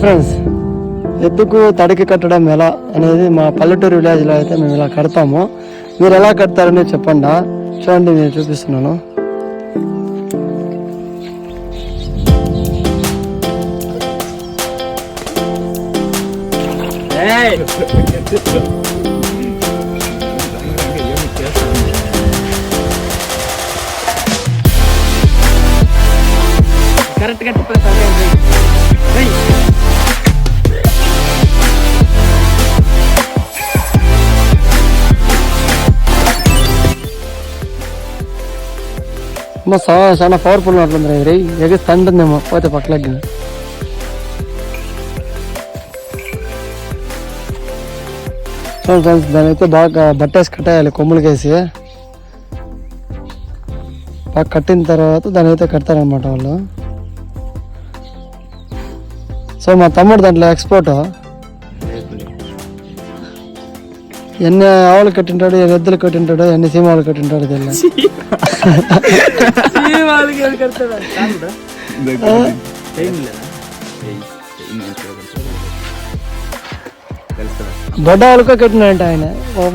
Friends ఎద్దుకు తడికి కట్టడం ఎలా అనేది మా పల్లెటూరు విలేజ్లో అయితే మేము ఇలా కడతాము. మీరు ఎలా కడతారని చెప్పండి. చూడండి నేను చూపిస్తున్నాను. కరెక్ట్గా మా సా- చాలా పవర్ఫుల్ ఉన్నట్లుంది ఇది ఎగిరి తండ్రిందేమో పోతే పక్కలకి చూడండి ఫ్రెండ్స్ దాని అయితే బాగా బట్టేసి కట్టేయాలి కొమ్ములకేసి బాగా కట్టిన తర్వాత దాని అయితే కడతారనమాట వాళ్ళు సో మా తమ్ముడు దాంట్లో ఎక్స్పోర్ట్ ఎన్ని ఆవులు కట్టింటాడు ఎన్ని ఎద్దులు కట్టింటాడు ఎన్ని సీమాలు కట్టింటాడు తెలియదు వాళ్ళకి ఎవరు కడతారా? టైం లేదా బొడ్డ వాళ్ళకో కట్టినాడంట ఆయన.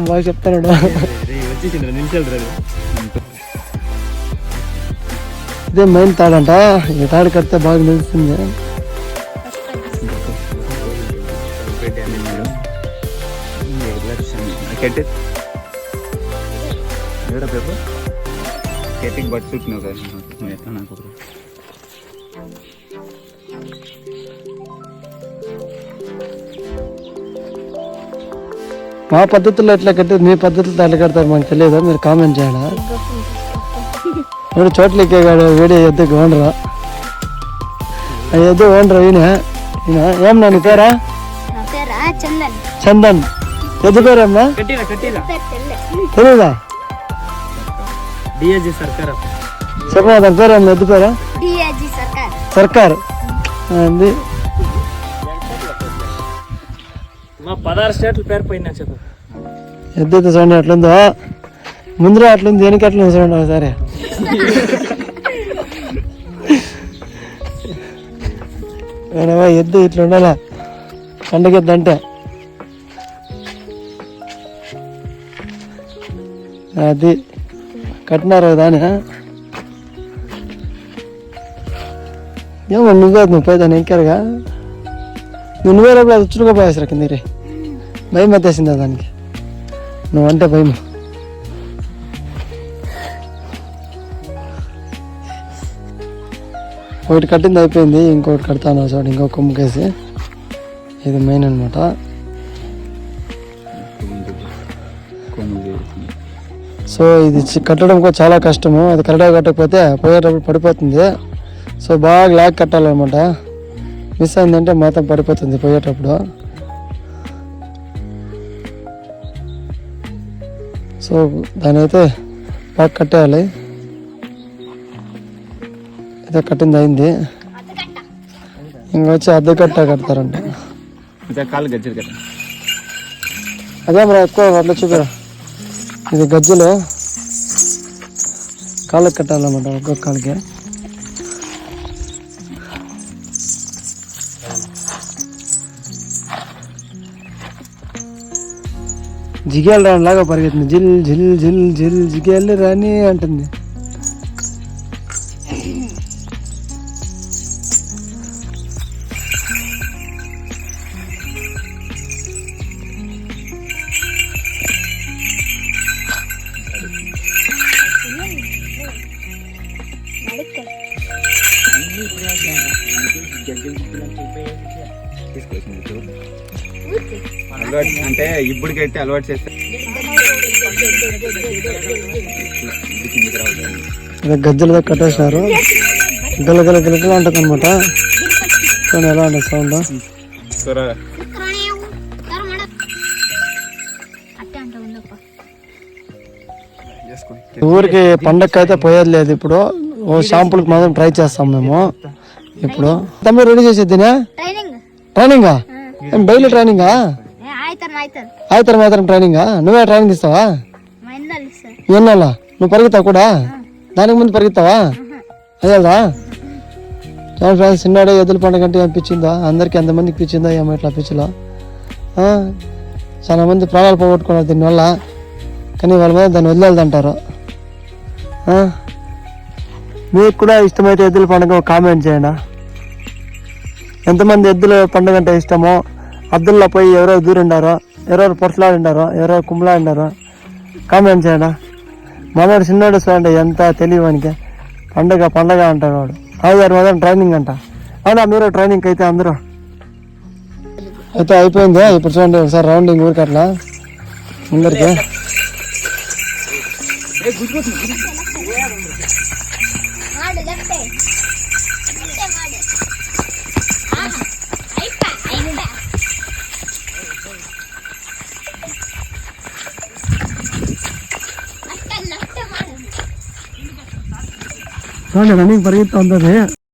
బాగా చెప్తాడు ఇదే మెయిన్ తాడంట. ఈ తాడు కడితే బాగా నిలుస్తుంది పేపర్ కేటింగ్ బట్ చుట్టినావు కదా నువ్వు ఎట్లా నాకు. మా పద్ధతుల్లో ఎట్లా కట్టి మీ పద్ధతులతో ఎట్లా కడతారు మాకు తెలియదు? మీరు కామెంట్ చేయాలా? వీడు చోట్ల ఎక్కేగాడు వీడియో ఎద్దు ఓనరా ఆ? ఎద్దు ఓనరా ఈయన ఈయన ఏం నా నీ పేరా? నా పేరా చందన్. చందన్. ఎద్దు తెల్లే తెలియదా చెప్పమా దాని పేరు అమ్మ ఎద్దు డిఆర్జీ సర్కార్. సర్కార్. అది మా పదహారు స్టేట్ల పేరు పోయినా చెప్పు. ఎద్దు చూడండి ఎట్లుందో? ముందర అట్లుంది దేనికి అట్లుంది చూడండి ఒకసారి? ఎద్దు ఇట్లా ఉండాలా పండగెద్దు అంటే. అది కట్టినారు దాని ఏమో నువ్వే నువ్వు పోయి దాన్ని ఎక్కారుగా నువ్వు నువ్వే రేపు అది చురుగా పోయేసరా కింద రే భయం ఎత్తేసిందా దానికి. నువ్వంటే భయం. ఒకటి కట్టింది అయిపోయింది ఇంకొకటి కడతాను చూడండి ఇంకో కొమ్ముకేసి ఇది మెయిన్ అనమాట సో ఇది కట్టడం కూడా చాలా కష్టము. అది కరెక్ట్గా కట్టకపోతే పోయేటప్పుడు పడిపోతుంది. సో బాగా లాగ్ కట్టాలన్నమాట. మిస్ అయిందంటే మొత్తం పడిపోతుంది పోయేటప్పుడు. సో దాని అయితే బాగా కట్టేయాలి. అయితే కట్టింది అయింది. ఇంకొచ్చి అద్దె కట్ట కడతారంట. అదే మరి ఎక్కువ అట్లా చూపిరా ఇది గజ్జలు. కాళ్ళకి కట్టాలన్నమాట ఒక్కొక్క కాళ్ళకి. జిగేలు రానిలాగా పరిగెత్తుంది. జిల్ జిల్ జిల్ జిల్ జిగేలు రాని అంటుంది. తీసుకొచ్చింది చూడు. అలవాటు అంటే ఇప్పటికైతే అలవాటు చేస్తే గజ్జలతో కట్టేసినారు గలగల అంటుంది అనమాట. కానీ ఎలా ఉంటుంది సౌండ్ అంట ఉందప్ప చేసుకోండి ఊరికి పండగకి అయితే పోయేది లేదు ఇప్పుడు. ఓ షాంపుల్కి మాత్రం ట్రై చేస్తాం మేము. ఇప్పుడు. తమ్మి రెడీ చేసేదినే ట్రైనింగా? డైలీ ట్రైనింగా? ఆయితరం ఆయితరం ట్రైనింగా? నువ్వే ట్రైనింగ్ ఇస్తావా ఎన్నాళ్ళ? నువ్వు పరిగెత్తావు కూడా? దానికి ముందు పరిగెత్తావా? అదేదా చాలా ఫ్రెండ్స్ చిన్నాడే ఎదురు పండుగ అంటే అనిపించిందా అందరికీ ఎంతమందికి పిచ్చిందా ఏమో ఇట్లా అనిపించలా చాలా మంది ప్రాణాలు పోగొట్టుకున్నారు దీనివల్ల. కానీ వాళ్ళ మీద దాన్ని వదిలేదంటారు మీకు కూడా ఇష్టమైతే ఎద్దుల పండుగ కామెంట్ చేయండి. ఎంతమంది ఎద్దుల పండుగ అంటే ఇష్టమో అద్దుల్లో పోయి ఎవరో దూరిండారో ఎవరెవరు పొట్లాడిండారో ఎవరెవరు కుమ్మలాడిండారో కామెంట్ చేయండి. మనోడు చిన్నోడు చూడండి ఎంత తెలియవానికి పండగ పండగ అంటాడు వాడు. అవుతారు మాత్రం ట్రైనింగ్ అంట. అవునా మీరు ట్రైనింగ్ అయితే అందరూ? అయితే అయిపోయింది? ఇప్పుడు చూడండి ఒకసారి రౌండింగ్ ఊరికి అట్లా. ముందరికి. మాడు ನೋಡಿ ನನಗೆ ಬರೀತು